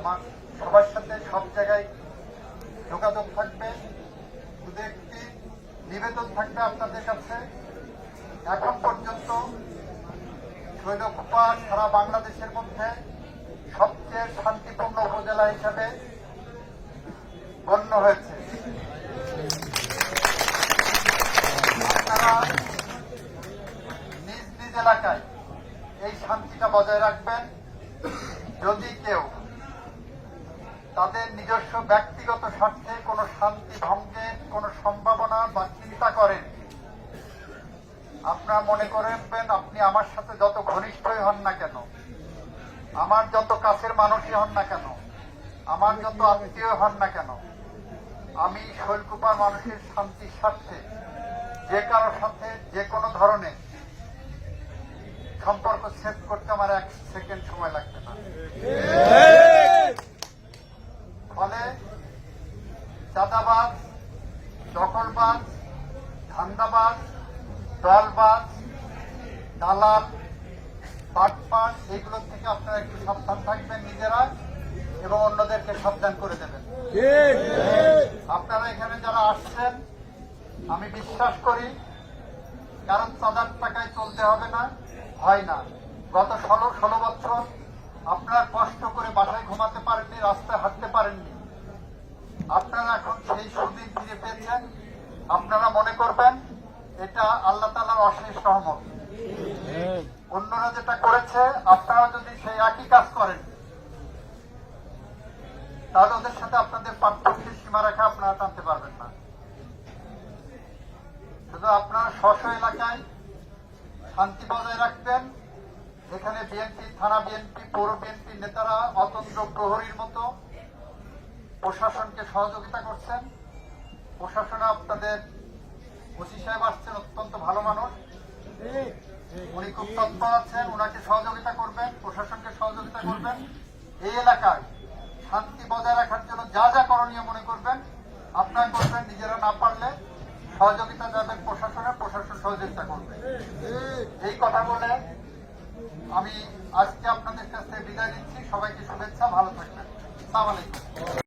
আমার সবার সাথে সব জায়গায় যোগাযোগ থাকবে। শুধু একটি নিবেদন থাকবে আপনাদের কাছে। এখন পর্যন্ত শৈলকুপা সারা বাংলাদেশের মধ্যে সবচেয়ে শান্তিপূর্ণ উপজেলা হিসাবে গণ্য হয়েছে। আপনারা নিজ নিজ এলাকায় এই শান্তিটা বজায় রাখবেন। যদি কেউ তাদের নিজস্ব ব্যক্তিগত স্বার্থে কোনো শান্তি ভঙ্গের কোনো সম্ভাবনা বা চিন্তা করেন। আপনারা মনে করবেন আপনি আমার সাথে যত ঘনিষ্ঠই হন না কেন, আমার যত কাছের মানুষই হন না কেন, আমার যত আত্মীয় হন না কেন, আমি শৈলকুপার মানুষের শান্তির স্বার্থে, যে কারোর সাথে যে কোনো ধরনের সম্পর্ক ছেদ করতে আমার এক সেকেন্ড সময় লাগবে না। ফলে চাঁদাবাজ দখলবাজ ধান্দাবাজ দলবাজ দালাল পাটপাট এগুলো থেকে আপনারা একটু সাবধান থাকবেন নিজেরা এবং অন্যদেরকে সাবধান করে দেবেন। আপনারা এখানে যারা আসছেন আমি বিশ্বাস করি কারণ চাঁদার টাকায় চলতে হবে না হয় না। গত ষোলো ষোলো বছর আপনারা কষ্ট করে বাসায় ঘুমাতে পারেননি, রাস্তায় হাঁটতে পারেননি। আপনারা এখন সেই সুদিন ফিরে পেয়েছেন। আপনারা মনে করবেন, এটা আল্লাহ তালার অশেষ সহমত অন্যরা যেটা করেছে, আপনারা যদি সেই একই কাজ করেন, তাহলে ওদের সাথে আপনাদের পার্থক্যের সীমারেখা আপনারা টানতে পারবেন না। শুধু আপনারা স্ব এলাকায় শান্তি বজায় রাখবেন এখানে বিএনপি, থানা বিএনপি, পৌর বিএনপি নেতারা অতন্ত্র প্রহরীর মতো প্রশাসনকে সহযোগিতা করছেন। প্রশাসনে আপনাদের ওসি সাহেব আসছেন, অত্যন্ত ভালো মানুষ। উনি খুব তৎপর আছেন ওনাকে সহযোগিতা করবেন, প্রশাসনকে সহযোগিতা করবেন। এই এলাকায় শান্তি বজায় রাখার জন্য যা যা করণীয় মনে করবেন, আপনারা করবেন, নিজেরা না পারলে সহযোগিতা যাবেন প্রশাসনের প্রশাসন সহযোগিতা করবে। এই কথা বলে আমি আজকে আপনাদের কাছে বিদায় নিচ্ছি। সবাইকে শুভেচ্ছা ভালো থাকবেন। সালাম আলাইকুম